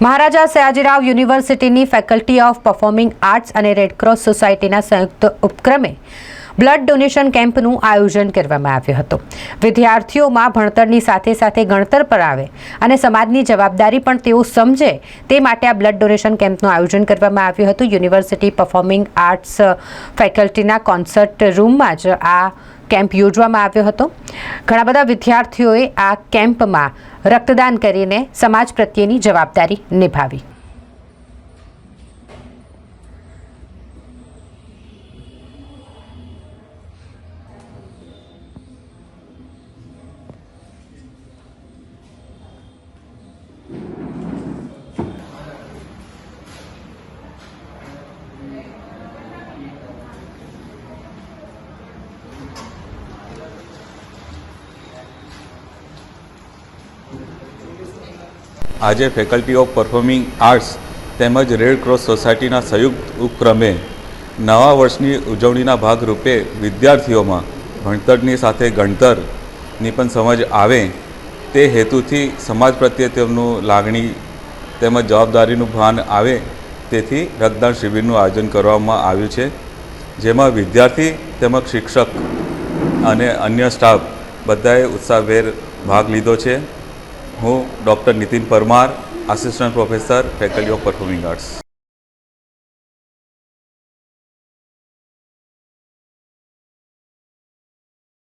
મહારાજા સયાજીરાવ યુનિવર્સિટીની faculty of performing arts અને Red Cross સોસાયટીના સંયુક્ત ઉપક્રમે બ્લડ ડોનેશન કેમ્પનું આયોજન કરવામાં આવ્યું હતું. વિદ્યાર્થીઓમાં ભણતરની સાથે સાથે ગણતર પર આવે અને સમાજની જવાબદારી પણ તેઓ સમજે તે માટે આ બ્લડ ડોનેશન કેમ્પનું આયોજન કરવામાં આવ્યું હતું. યુનિવર્સિટી પરફોર્મિંગ આર્ટ્સ ફેકલ્ટીના કોન્સર્ટ રૂમમાં જ આ કેમ્પ યોજવામાં આવ્યો હતો. ઘણા બધા વિદ્યાર્થીઓએ આ કેમ્પમાં રક્તદાન કરીને સમાજ પ્રત્યેની જવાબદારી નિભાવી. આજે ફેકલ્ટી ઓફ પરફોર્મિંગ આર્ટ્સ તેમજ રેડ ક્રોસ સોસાયટીના સંયુક્ત ઉપક્રમે નવા વર્ષની ઉજવણીના ભાગરૂપે વિદ્યાર્થીઓમાં ભણતરની સાથે ગણતરની પણ સમજ આવે તે હેતુથી સમાજ પ્રત્યે તેમનું લાગણી તેમજ જવાબદારીનું ભાન આવે તેથી રક્તદાન શિબિરનું આયોજન કરવામાં આવ્યું છે, જેમાં વિદ્યાર્થી તેમજ શિક્ષક અને અન્ય સ્ટાફ બધાએ ઉત્સાહભેર ભાગ લીધો છે. હું doctor Nitin Parmar assistant professor faculty of performing arts